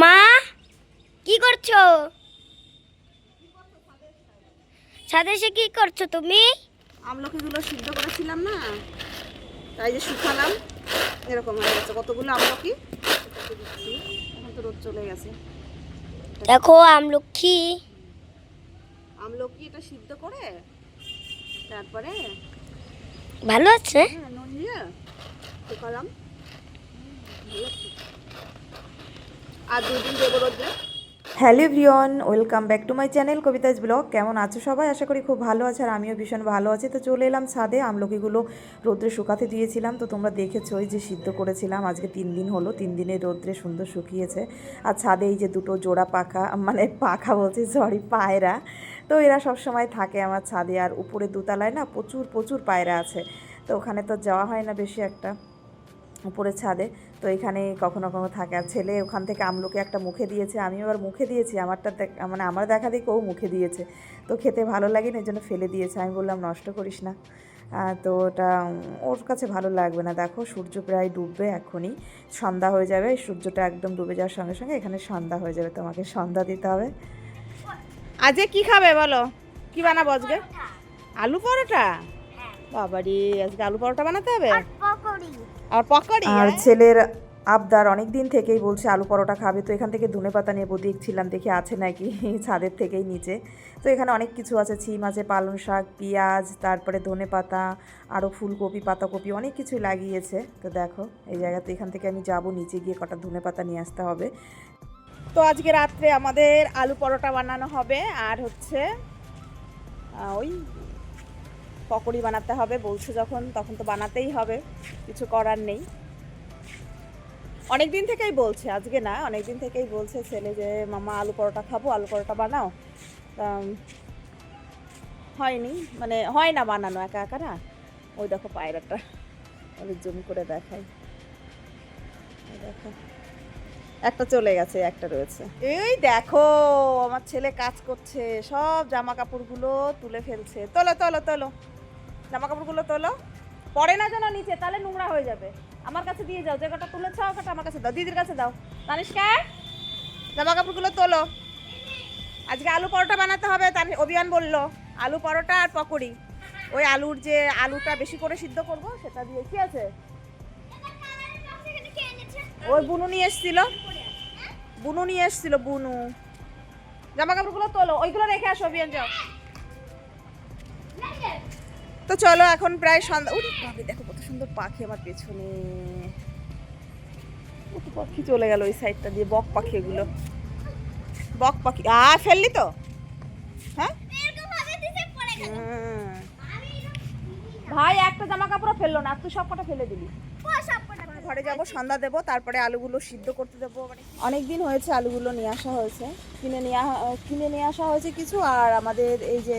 মা কি করছ? ছাদে এসে কি করছ তুমি? আমলকিগুলো সিদ্ধ করেছিলাম না তাই যে শুকালাম। এরকম হয়ে গেছে কতগুলো আমলকি এখন তো রোদ চলে গেছে। দেখো আমলক্ষী আমলকি এটা সিদ্ধ করে তারপরে ভালো আছে? হ্যাঁ, নুন দিয়ে শুকালাম। ভালো। আর দুদিন hello everyone, welcome back to my channel Kabita's blog. কেমন আছো সবাই? আশা করি খুব ভালো আছে আর আমিও ভীষণ ভালো আছি। তো চলে এলাম ছাদে, আমলকিগুলো রোদ্রে শুকাতে দিয়েছিলাম। তো তোমরা দেখেছ ওই যে সিদ্ধ করেছিলাম, আজকে তিন দিন হলো। তিন দিনে রোদ্রে সুন্দর শুকিয়েছে। আর ছাদে এই যে দুটো জোড়া পাখা মানে পাখা বলছি সরি পায়রা। তো এরা সব সময় থাকে আমার ছাদে আর উপরে দুতলায় না প্রচুর প্রচুর পায়রা আছে। তো ওখানে তো যাওয়া হয় না বেশি একটা উপরে ছাদে। তো এখানে কখনো কখনো থাকে। আর ছেলে ওখান থেকে আমলকি একটা মুখে দিয়েছে আমি আবার মুখে দিয়েছি আমারটা মানে আমার দেখা দেখে ও মুখে দিয়েছে। তো খেতে ভালো লাগে না এই জন্য ফেলে দিয়েছে। আমি বললাম নষ্ট করিস না। তো ওটা ওর কাছে ভালো লাগবে না। দেখো সূর্য প্রায় ডুববে এখনই। সন্ধ্যা হয়ে যাবে সূর্যটা একদম ডুবে যাওয়ার সঙ্গে সঙ্গে এখানে সন্ধ্যা হয়ে যাবে। তোমাকে সন্ধ্যা দিতে হবে। আজকে কি খাবে বলো? কি বানাবো আজকে? আলু পরোটা। বাবারি আজকে আলু পরোটা বানাতে হবে? আর হ্যাঁ? ছেলের আবদার অনেক দিন থেকেই বলছে আলু পরোটা খাবে। তো এখান থেকে ধনে পাতা নেব দেখছিলাম দেখি আছে নাকি ছাদের থেকেই নিচে। তো এখানে অনেক কিছু আছে ছিম আছে পালং শাক পেঁয়াজ তারপরে ধনে পাতা আরও ফুলকপি পাতাকপি অনেক কিছুই লাগিয়েছে। তো দেখো এই জায়গাতে এখান থেকে আমি যাব নিচে গিয়ে কটা ধনে পাতা নিয়ে আসতে হবে। তো আজকে রাত্রে আমাদের আলু পরোটা বানানো হবে আর হচ্ছে ওই পকোড়ি বানাতে হবে, বলছে যখন, তখন তো বানাতেই হবে, কিছু করার নেই। অনেক দিন থেকেই বলছে, আজকে না অনেক দিন থেকেই বলছে ছেলে যে, মামা, আলু পরোটা খাব, আলু পরোটা বানাও। হয়নি মানে হয় না বানানো, একা একা না। ওই দেখো পায়রাটা, আমি জুম করে দেখাই। দেখো। একটা চলে গেছে, একটা রয়েছে। এই দেখো, আমার ছেলে কাজ করছে, সব জামা কাপড়গুলো তুলে ফেলছে। তোলো তোলো তোলো। জামা কাপড়গুলো তোলো। পড়ে না যেন নিচে, তাহলে নোংরা হয়ে যাবে। আমার কাছে দিয়ে যাও যে কটা তুলেছ ওটা আমার কাছে দাও, দিদির কাছে দাও। তানিষ্কা জামা কাপড়গুলো তোলো। আজকে আলু পরোটা বানাতে হবে তার অভিয়ান বলল, আলু পরোটা আর পকোড়ি। ওই আলুর যে আলুটা বেশি করে সিদ্ধ করব, সেটা দিয়ে কি আছে? ওই বুনু নিয়ে এসেছিল। বুনু নিয়ে এসেছিল, বুনু। জামা কাপড়গুলো তোলো, ওইগুলো রেখে আসো, অভিয়ান যাও। তো চলো এখন প্রায় সন্ধ্যা উরি বাবা দেখো কত সুন্দর পাখি আমার পেছনে। কত পাখি চলে গেল ওই সাইডটা দিয়ে বক পাখি এগুলো। বক পাখি আ ফেললি তো? হ্যাঁ? ভাই একটা জামা কাপড় ফেলল না তুই সব কটা ফেলে দিলি। ঘরে যাব সন্ধ্যা দেবো তারপরে আলুগুলো সিদ্ধ করতে দেবো। অনেক দিন হয়েছে আলুগুলো নিয়ে আসা হয়েছে। কিনে নিয়ে কিনে নিয়ে আসা হয়েছে কিছু আর আমাদের এই যে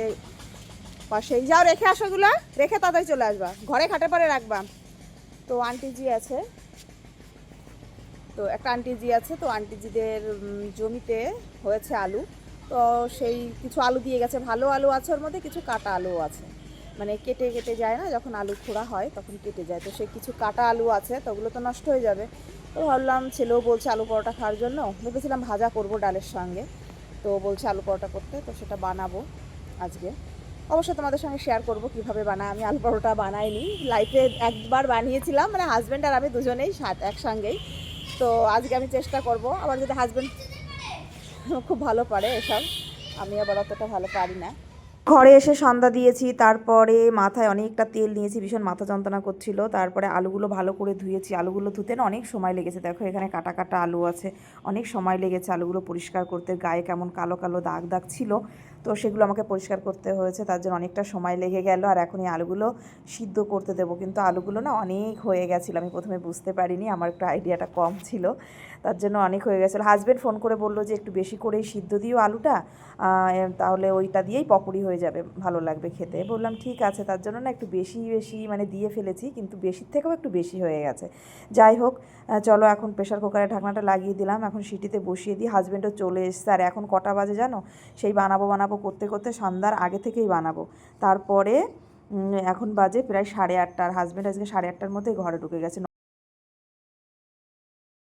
পাশেই যাও রেখে আসো এগুলো। রেখে তাদের চলে আসবা। ঘরে খাটে পরে রাখবা। তো আন্টিজি আছে। তো একটা আন্টিজি আছে। তো আন্টিজিদের উম, জমিতে হয়েছে আলু। তো সেই কিছু আলু দিয়ে গেছে। ভালো আলু আছে ওর মধ্যে কিছু কাটা আলুও আছে। মানে কেটে কেটে যায় না যখন আলু খোঁড়া হয় তখন কেটে যায়। তো সে কিছু কাটা আলু আছে তো ওগুলো তো নষ্ট হয়ে যাবে। তো ভাবলাম ছেলেও বলছে আলু পরোটা খাওয়ার জন্য। ভেবেছিলাম ভাজা করব ডালের সঙ্গে। তো বলছে আলু পরোটা করতে তো সেটা বানাবো আজকে। অবশ্যই তোমাদের সঙ্গে শেয়ার করব কীভাবে বানাই আমি আলু পরোটা বানাইনি। লাইফে একবার বানিয়েছিলাম মানে হাজব্যান্ড আর আমি দুজনেই সাথ, একসঙ্গেই। তো আজকে আমি চেষ্টা করব। আবার যদি হাজব্যান্ড খুব ভালো পারে এসব, আমি আবার অতটা ভালো পারি না। ঘরে এসে সন্ধ্যা দিয়েছি, তারপরে মাথায় অনেকটা তেল নিয়েছি, ভীষণ মাথা যন্ত্রণা করছিল। তারপরে আলুগুলো ভালো করে ধুয়েছি। আলুগুলো ধুতে না অনেক সময় লেগেছে। দেখো, এখানে কাটা কাটা আলু আছে। অনেক সময় লেগেছে আলুগুলো পরিষ্কার করতে। গায়ে কেমন কালো কালো দাগ দাগ ছিল। তো সেগুলো আমাকে পরিষ্কার করতে হয়েছে, তার জন্য অনেকটা সময় লেগে গেল আর এখন এই আলুগুলো সিদ্ধ করতে দেবো। কিন্তু আলুগুলো না অনেক হয়ে গেছিল, আমি প্রথমে বুঝতে পারিনি, আমার একটু আইডিয়াটা কম ছিল, তার জন্য অনেক হয়ে গেছিল। হাজব্যান্ড ফোন করে বলল যে একটু বেশি করেই সিদ্ধ দিও আলুটা তাহলে ওইটা দিয়েই পকোড়ি হয়ে যাবে, ভালো লাগবে খেতে। বললাম, ঠিক আছে, তার জন্য না একটু বেশি বেশি মানে দিয়ে ফেলেছি, কিন্তু বেশির থেকেও একটু বেশি হয়ে গেছে। যাই হোক চলো এখন প্রেশার কুকারে ঢাকনাটা লাগিয়ে দিলাম, এখন সিটিতে বসিয়ে দিই হাজব্যান্ডও চলে এসছে, আর এখন কটা বাজে জানো? সেই বানাবো বানাবো করতে করতে সন্ধ্যার আগে থেকেই বানাবো। তারপরে এখন বাজে প্রায় সাড়ে আটটার হাজব্যান্ড আজকে সাড়ে আটটার মধ্যে ঘরে ঢুকে গেছে।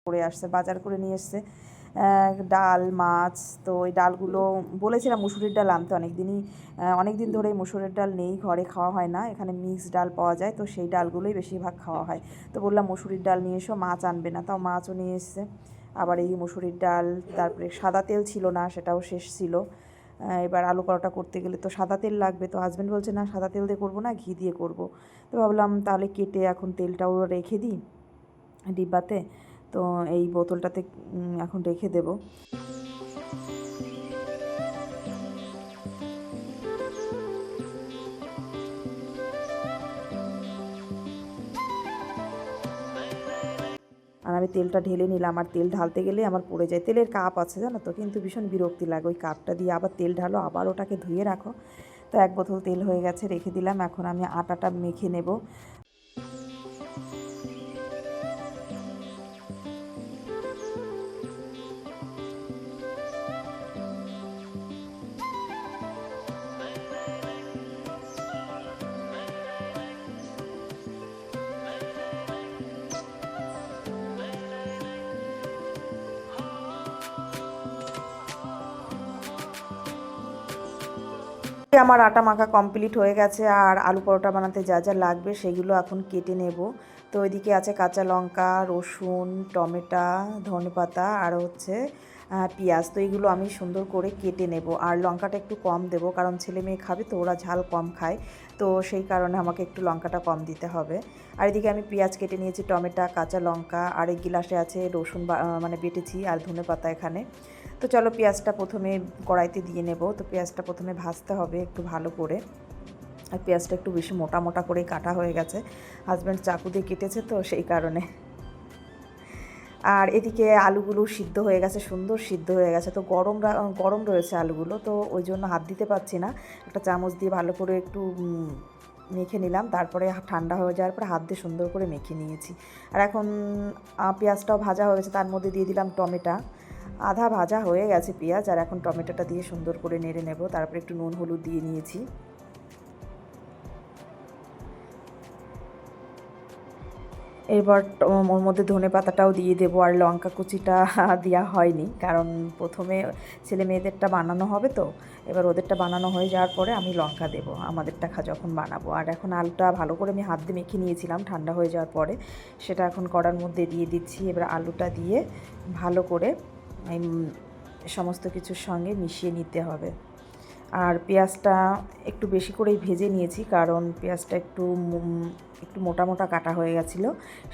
করে আসছে, বাজার করে নিয়ে এসছে। ডাল, মাছ, তো ওই ডালগুলো বলেছিলাম মুসুরির ডাল আনতে অনেক দিনই অনেক দিন ধরে মুসুরের ডাল নেই, ঘরে খাওয়া হয় না। এখানে মিক্স ডাল পাওয়া যায়, তো সেই ডালগুলোই বেশিরভাগ খাওয়া হয়। তো বললাম মুসুরির ডাল নিয়ে এসো, মাছ আনবে না, তাও মাছও নিয়ে এসছে। আবার এই মুসুরির ডাল, তারপরে সাদা তেল ছিল না, সেটাও শেষ ছিল। এবার আলু পরোটা করতে গেলে তো সাদা তেল লাগবে। তো হাজব্যান্ড বলছে, না, সাদা তেল দিয়ে করব না, ঘি দিয়ে করব। তো ভাবলাম তাহলে কেটে এখন তেলটাও রেখে দিই ডিব্বাতে। তো এই বোতলটাতে এখন রেখে দেবো। আমি তেলটা ঢেলে নিলাম। আর তেল ঢালতে গেলে আমার পড়ে যায়। তেলের কাপ আছে, জানো তো? কিন্তু ভীষণ বিরক্তি লাগে ওই কাপটা দিয়ে। আবার তেল ঢালো, আবার ওটাকে ধুয়ে রাখো। তো এক বোতল তেল হয়ে গেছে, রেখে দিলাম। এখন আমি আটাটা মেখে নেব। আমার আটা মাখা কমপ্লিট হয়ে গেছে আর আলু পরোটা বানাতে যা যা লাগবে সেগুলো এখন কেটে নেব। তো ওইদিকে আছে কাঁচা লঙ্কা, রসুন, টমেটো, ধনেপাতা আর হচ্ছে পেঁয়াজ। তো এইগুলো আমি সুন্দর করে কেটে নেব। আর লঙ্কাটা একটু কম দেব কারণ ছেলে মেয়ে খাবে তো ওরা ঝাল কম খায়। তো সেই কারণে আমাকে একটু লঙ্কাটা কম দিতে হবে। আর এদিকে আমি পেঁয়াজ কেটে নিয়েছি, টমেটো, কাঁচা লঙ্কা আর এই গিলাসে আছে রসুন মানে বেটেছি আর ধনেপাতা এখানে। তো চলো পেঁয়াজটা প্রথমে কড়াইতে দিয়ে নেব। তো পেঁয়াজটা প্রথমে ভাজতে হবে একটু ভালো করে। আর পেঁয়াজটা একটু বেশি মোটা মোটা করেই কাটা হয়ে গেছে। হাজব্যান্ড চাকু দিয়ে কেটেছে তো সেই কারণে। আর এদিকে আলুগুলো সিদ্ধ হয়ে গেছে, সুন্দর সিদ্ধ হয়ে গেছে। তো গরম গরম রয়েছে আলুগুলো, তো ওই জন্য হাত দিতে পারছি না। একটা চামচ দিয়ে ভালো করে একটু মেখে নিলাম। তারপরে ঠান্ডা হয়ে যাওয়ার পরে হাত দিয়ে সুন্দর করে মেখে নিয়েছি। আর এখন পেঁয়াজটাও ভাজা হয়ে গেছে। তার মধ্যে দিয়ে দিলাম টমেটো। আধা ভাজা হয়ে গেছে পেঁয়াজ, আর এখন টমেটোটা দিয়ে সুন্দর করে নেড়ে নেব। তারপরে একটু নুন, হলুদ দিয়ে নিয়েছি। এরপর ওর মধ্যে ধনে পাতাটাও দিয়ে দেবো, আর লঙ্কা কুচিটা দেওয়া হয়নি। কারণ প্রথমে ছেলে মেয়েদেরটা বানানো হবে তো, এবার ওদেরটা বানানো হয়ে যাওয়ার পরে আমি লঙ্কা দেবো খা, যখন বানাবো। আর এখন আলুটা ভালো করে আমি হাত দিয়ে মেখে নিয়েছিলাম, ঠান্ডা হয়ে যাওয়ার পরে। সেটা এখন কড়ার মধ্যে দিয়ে দিচ্ছি, এবার আলুটা দিয়ে ভালো করে সমস্ত কিছুর সঙ্গে মিশিয়ে নিতে হবে। আর পেঁয়াজটা একটু বেশি করেই ভেজে নিয়েছি কারণ পেঁয়াজটা একটু একটু মোটা মোটা কাটা হয়ে গেছিল।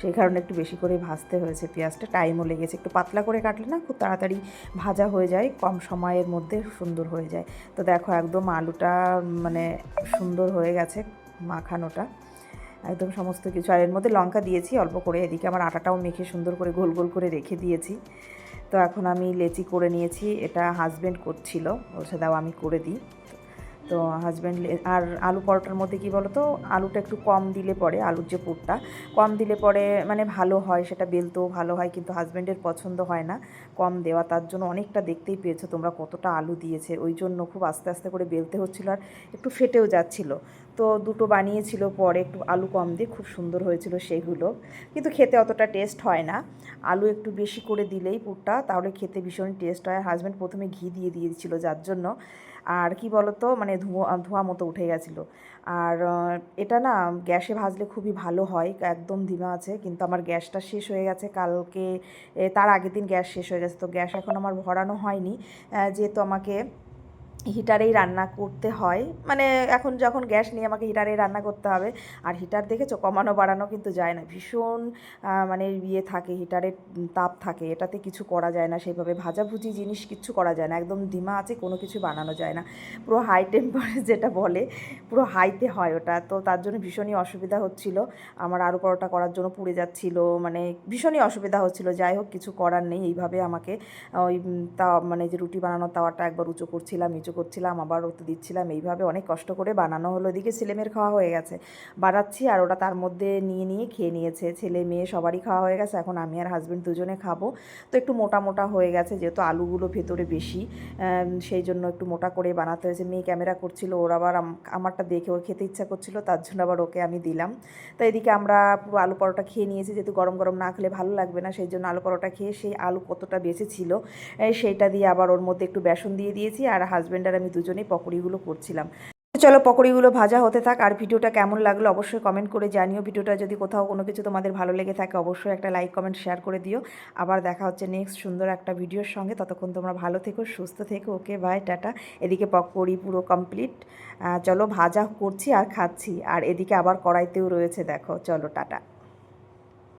সেই কারণে একটু বেশি করে ভাজতে হয়েছে পেঁয়াজটা। টাইমও লেগেছে। একটু পাতলা করে কাটলে না খুব তাড়াতাড়ি ভাজা হয়ে যায়, কম সময়ের মধ্যে সুন্দর হয়ে যায়। তো দেখো একদম আলুটা মানে সুন্দর হয়ে গেছে মাখানোটা। একদম সমস্ত কিছু। আর এর মধ্যে লঙ্কা দিয়েছি, অল্প করে। এদিকে আমার আটাটাও মেখে সুন্দর করে গোল গোল করে রেখে দিয়েছি। তো এখন আমি লেচি করে নিয়েছি, এটা হাজব্যান্ড করছিল, বলছে দাও আমি করে দিই। তো হাজব্যান্ড আর আলু পরোটার মধ্যে কি বলো তো আলুটা একটু কম দিলে পরে, আলুর যে পুরটা, কম দিলে পরে মানে ভালো হয়, সেটা বেলতেও ভালো হয়, কিন্তু হাজব্যান্ডের পছন্দ হয় না, কম দেওয়া, তার জন্য অনেকটা দেখতেই পেয়েছ তোমরা কতটা আলু দিয়েছে, ওই জন্য খুব আস্তে আস্তে করে বেলতে হচ্ছিল আর একটু ফেটেও যাচ্ছিল। তো দুটো বানিয়েছিল পরে, একটু আলু কম দিয়ে, খুব সুন্দর হয়েছিল সেগুলো। কিন্তু খেতে অতটা টেস্ট হয় না। আলু একটু বেশি করে দিলেই পুরটা, তাহলে খেতে ভীষণ টেস্ট হয়। হাজব্যান্ড প্রথমে ঘি দিয়ে দিয়েছিল যার জন্য। আর কি বলতো মানে ধোঁয়া ধোঁয়া মতো উঠে গেছিল। আর এটা না, গ্যাসে ভাজলে খুবই ভালো হয়, একদম ধিমা আছে। কিন্তু আমার গ্যাসটা শেষ হয়ে গেছে কালকে তার আগের দিন গ্যাস শেষ হয়ে গেছে। তো গ্যাস এখন আমার ভরানো হয়নি। যেহেতু আমাকে হিটারেই রান্না করতে হয়। মানে এখন যখন গ্যাস নিয়ে আমাকে হিটারেই রান্না করতে হবে, আর হিটার দেখেছ? কমানো বাড়ানো কিন্তু যায় না। ভীষণ মানে ইয়ে থাকে, হিটারের তাপ থাকে। এটাতে কিছু করা যায় না। সেইভাবে ভাজাভুজি জিনিস কিচ্ছু করা যায় না। একদম ডিমা আছে, কোনো কিছু বানানো যায় না। পুরো হাই টেম্পারে যেটা বলে, পুরো হাইতে হয় ওটা। তো তার জন্য ভীষণই অসুবিধা হচ্ছিল। আমার আরও পরোটা করার জন্য পুড়ে যাচ্ছিল। মানে ভীষণই অসুবিধা হচ্ছিল। যাই হোক, কিছু করার নেই। এইভাবে আমাকে, ওই তা মানে যে রুটি বানানোর তাওয়াটা একবার উঁচু করছিলাম, নিচু করছিলাম, আবার ওতে দিচ্ছিলাম। এইভাবে অনেক কষ্ট করে বানানো হলো। এদিকে ছেলেমেয়ের খাওয়া হয়ে গেছে। বানাচ্ছি আর ওরা তার মধ্যে নিয়ে নিয়ে খেয়ে নিয়েছে। ছেলে মেয়ে সবারই খাওয়া হয়ে গেছে। এখন আমি আর হাজব্যান্ড দুজনে খাব। তো একটু মোটা মোটা হয়ে গেছে, যেহেতু আলুগুলো ভেতরে বেশি। সেই জন্য একটু মোটা করে বানাতে হয়েছে। মেয়ে ক্যামেরা করছিল, ওর আবার আম- আমারটা দেখে ওর খেতে ইচ্ছা করছিল, তার জন্য আবার ওকে আমি দিলাম। তো এদিকে আমরা পুরো আলু পরোটা খেয়ে নিয়েছি, যেহেতু গরম গরম না খেলে ভালো লাগবে না, সেই জন্য আলু পরোটা খেয়ে সেই আলু কতটা বেঁচে ছিল সেইটা দিয়ে আবার ওর মধ্যে একটু বেসন দিয়ে দিয়েছি। আর হাজব্যান্ড আর আমি দুজনেই পকোড়িগুলো করছিলাম। চলো পকোড়িগুলো ভাজা হতে থাক। আর ভিডিওটা কেমন লাগল অবশ্যই কমেন্ট করে জানিও। ভিডিওটা যদি কোথাও কোনো কিছু তোমাদের ভালো লেগে থাকে, অবশ্যই একটা লাইক কমেন্ট শেয়ার করে দিও। আবার দেখা হচ্ছে নেক্সট সুন্দর একটা ভিডিওর সঙ্গে। ততক্ষণ তোমরা ভালো থেকো, সুস্থ থেকো। Okay bye tata. এদিকে পকোড়ি পুরো কমপ্লিট চলো ভাজা করছি আর খাচ্ছি। আর এদিকে আবার কড়াইতেও রয়েছে, দেখো। চলো, টাটা।